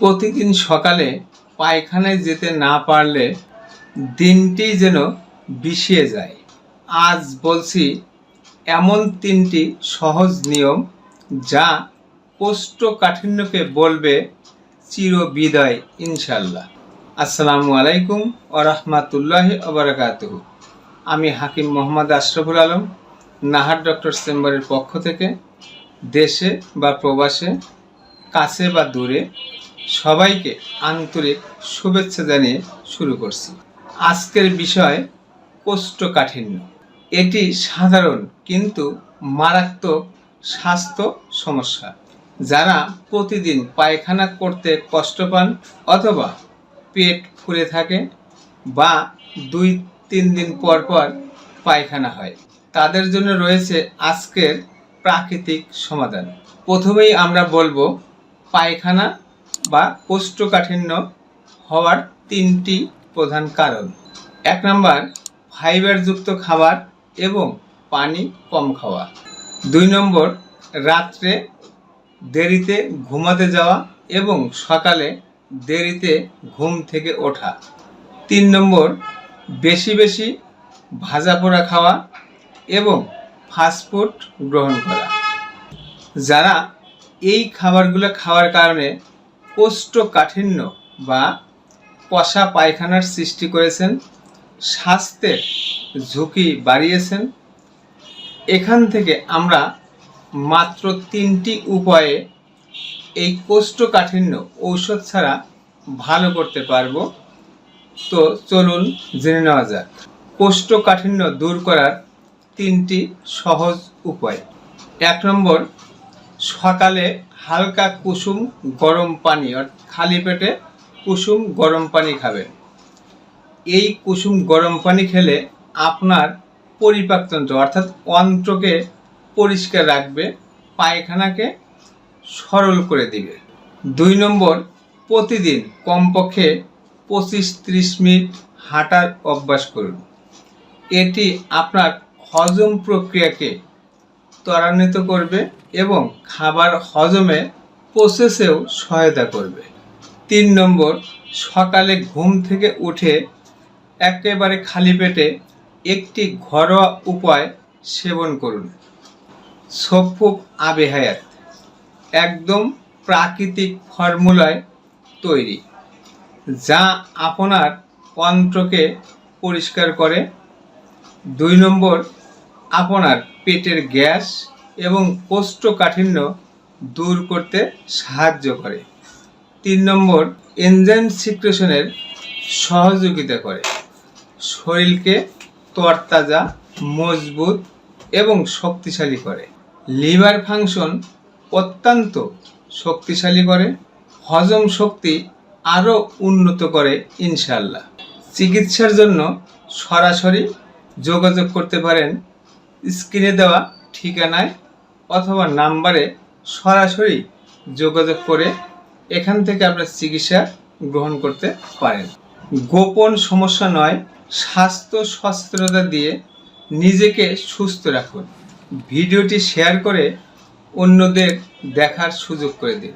প্রতিদিন সকালে পায়খানায় যেতে না পারলে দিনটি যেন বিষিয়ে যায়। আজ বলছি এমন তিনটি সহজ নিয়ম যা কোষ্ঠকাঠিন্যকে বলবে চিরবিদায় ইনশাল্লাহ আসসালামু আলাইকুম ওরহমাতুল্লাহ আবরাকাতুহ আমি হাকিম মোহাম্মদ আশরাফুল আলম, নাহার ডক্টর চেম্বারের পক্ষ থেকে দেশে বা প্রবাসে কাছে বা দূরে সবাইকে আন্তরিক শুভেচ্ছা জানিয়ে শুরু করছি। আজকের বিষয় কোষ্ঠকাঠিন্য। এটি সাধারণ কিন্তু মারাত্মক স্বাস্থ্য সমস্যা। যারা প্রতিদিন পায়খানা করতে কষ্ট পান অথবা পেট ফুলে থাকে বা দুই তিন দিন পর পর পায়খানা হয়, তাদের জন্য রয়েছে আজকের প্রাকৃতিক সমাধান। প্রথমেই আমরা বলব পায়খানা বা কোষ্ঠকাঠিন্য হওয়ার তিনটি প্রধান কারণ। এক নম্বর, ফাইবারযুক্ত খাবার এবং পানি কম খাওয়া। দুই নম্বর, রাত্রে দেরিতে ঘুমাতে যাওয়া এবং সকালে দেরিতে ঘুম থেকে ওঠা। তিন নম্বর, বেশি বেশি ভাজা পোড়া খাওয়া এবং ফাস্টফুড গ্রহণ করা। যারা এই খাবারগুলো খাওয়ার কারণে কোষ্ঠকাঠিন্য বা কষা পায়খানার সৃষ্টি করেছেন, স্বাস্থ্যের ঝুঁকি বাড়িয়েছেন। এখান থেকে আমরা মাত্র তিনটি উপায়ে এই কোষ্ঠকাঠিন্য ঔষধ ছাড়া ভালো করতে পারব। তো চলুন জেনে নেওয়া যাক। কোষ্ঠকাঠিন্য দূর করার তিনটি সহজ উপায়। এক নম্বর সকালে হালকা কুসুম গরম পানি, অর্থাৎ খালি পেটে কুসুম গরম পানি খাবেন। এই কুসুম গরম পানি খেলে আপনার পরিপাকতন্ত্র অর্থাৎ অন্ত্রকে পরিষ্কার রাখবে, পায়খানাকে সরল করে দিবে। দুই নম্বর, প্রতিদিন কমপক্ষে পঁচিশ ত্রিশ মিনিট হাঁটার অভ্যাস করুন। এটি আপনার হজম প্রক্রিয়াকে ত্বরান্বিত করবে এবং খাবার হজমে প্রসেসেও সহায়তা করবে। তিন নম্বর, সকালে ঘুম থেকে উঠে একেবারে খালি পেটে একটি ঘরোয়া উপায় সেবন করুন। সফুক আবে হায়াত একদম প্রাকৃতিক ফর্মুলায় তৈরি, যা আপনার অন্ত্রকে পরিষ্কার করে। দুই নম্বর, আপনার পেটের গ্যাস এবং কোষ্ঠকাঠিন্য দূর করতে সাহায্য করে। তিন নম্বর, এনজাইম সিক্রেশনের সহযোগিতা করে। শরীরকে তরতাজা, মজবুত এবং শক্তিশালী করে। লিভার ফাংশন অত্যন্ত শক্তিশালী করে। হজম শক্তি আরও উন্নত করে ইনশাল্লাহ চিকিৎসার জন্য সরাসরি যোগাযোগ করতে পারেন স্ক্রিনে দেওয়া ঠিকানায় অথবা নাম্বারে সরাসরি যোগাযোগ করে এখান থেকে আপনার চিকিৎসা গ্রহণ করতে পারেন। গোপন সমস্যা নয়, স্বাস্থ্য সচেতনতা দিয়ে নিজেকে সুস্থ রাখুন। ভিডিওটি শেয়ার করে অন্যদের দেখার সুযোগ করে দিন।